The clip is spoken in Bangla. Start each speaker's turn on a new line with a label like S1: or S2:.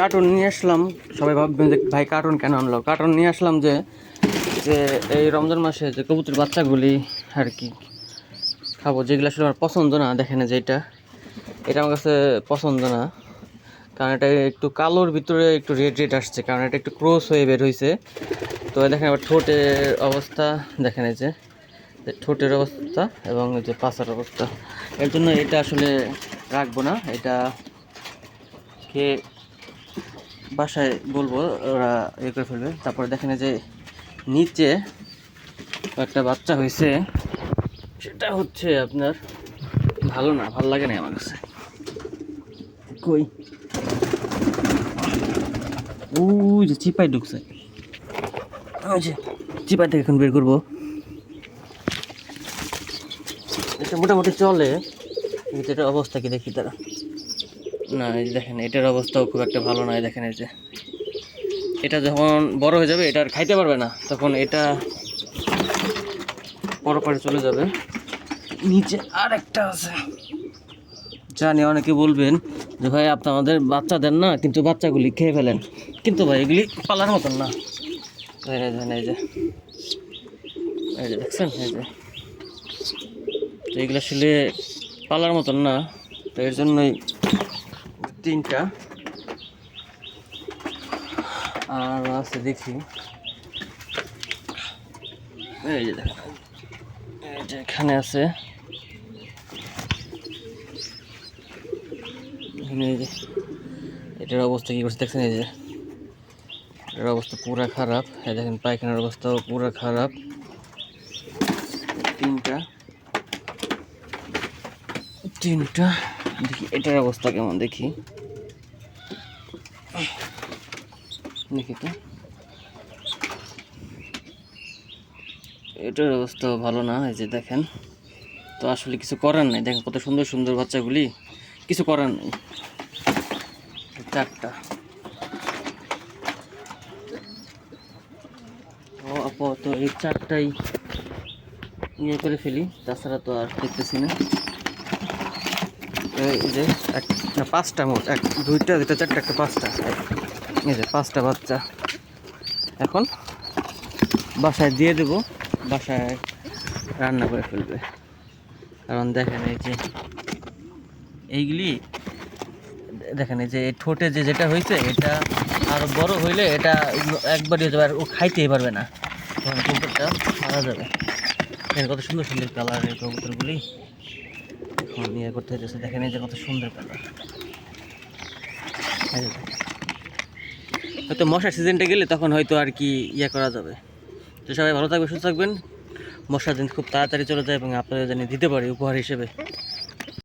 S1: কার্টুন নিয়ে আসলাম। সবাই ভাববেন যে, ভাই কার্টুন কেন আনলো? কার্টুন নিয়ে আসলাম যে যে এই রমজান মাসে যে কবুতর বাচ্চাগুলি আর কি খাব, যেগুলো আসলে আমার পছন্দ না, দেখেন যে এটা। এটা আমার কাছে পছন্দ না। কারণ এটা একটু কালোর ভিতরে একটু রেড রেড আসছে। কারণ এটা একটু ক্রস হয়ে বের হয়েছে তো দেখেন আবার ঠোঁটের অবস্থা, দেখেন এই যে ঠোঁটের অবস্থা এবং যে পাশার অবস্থা। এর জন্য এটা আসলে রাখব না। এটা খেয়ে বাসায় বলব, ওরা ইয়ে করে ফেলবে। তারপরে দেখেন যে নিচে একটা বাচ্চা হয়েছে। সেটা হচ্ছে আপনার ভালো না, ভালো লাগে না আমার কাছে। কই? ওই যে চিপাই ঢুকছে। যে চিপাই থেকে এখন বের করব। এটা মোটামুটি চলে এটার অবস্থা কি দেখি তারা। না, এই দেখেন, এটার অবস্থাও খুব একটা ভালো নয় দেখেন এই যে। এটা যখন বড় হয়ে যাবে, এটা আর খাইতে পারবে না, তখন এটা পরপারে চলে যাবে। নিচে আর একটা আছে। জানি অনেকে বলবেন যে, ভাই, আপনি আমাদের বাচ্চা দেন না, কিন্তু বাচ্চাগুলি খেয়ে ফেলেন। কিন্তু ভাই, এগুলি পালার মতন না। এই যে। এই যে, দেখছেন? এই যে। তো এগুলো আসলে পালার মতন না, তো এর জন্যই তিনটা। আর আছে দেখি। এই যে দেখেন এই যে এখানে আছে। এটার অবস্থা কি করছে দেখছেন? এই যে এটার অবস্থা পুরা খারাপ। এই দেখেন পায়খানার অবস্থাও পুরা খারাপ। তিনটা। তিনটা। দেখি, এটার অবস্থা কেমন দেখি? দেখি তো। এটার অবস্থা ভালো না, এই যে দেখেন। তো আসলে কিছু করার নেই। দেখেন কত সুন্দর সুন্দর বাচ্চাগুলি। কিছু করার নেই। চারটা। ও আপাতত এই চারটাই ইয়ে করে ফেলি। তাছাড়া তো আর দেখতেছি না। এই যে এক পাঁচটা মোট, এক, দুইটা দুইটা, চারটা, একটা পাঁচটা। এই যে পাঁচটা বাচ্চা। এখন বাসায় দিয়ে দেবো, বাসায় রান্না করে ফেলবে। কারণ দেখেন এই যে, এইগুলি, দেখেন এই যে ঠোঁটে যে যেটা হয়েছে এটা আরও বড় হইলে এটা একবারই যাবে আর ও খাইতেই পারবে না। কবুতরটা মারা যাবে। দেখেন কত সুন্দর সুন্দর কালার এই কবুতরগুলি। ইয়ে করতে হয়েছে দেখেন এই যে কত সুন্দর কালার হয়তো মশার সিজনটা গেলে তখন হয়তো আর কি ইয়ে করা যাবে। তো সবাই ভালো থাকবে সুস্থ থাকবেন। মশার দিন খুব তাড়াতাড়ি চলে যায় এবং আপনাদের জানিয়ে দিতে পারি উপহার হিসেবে।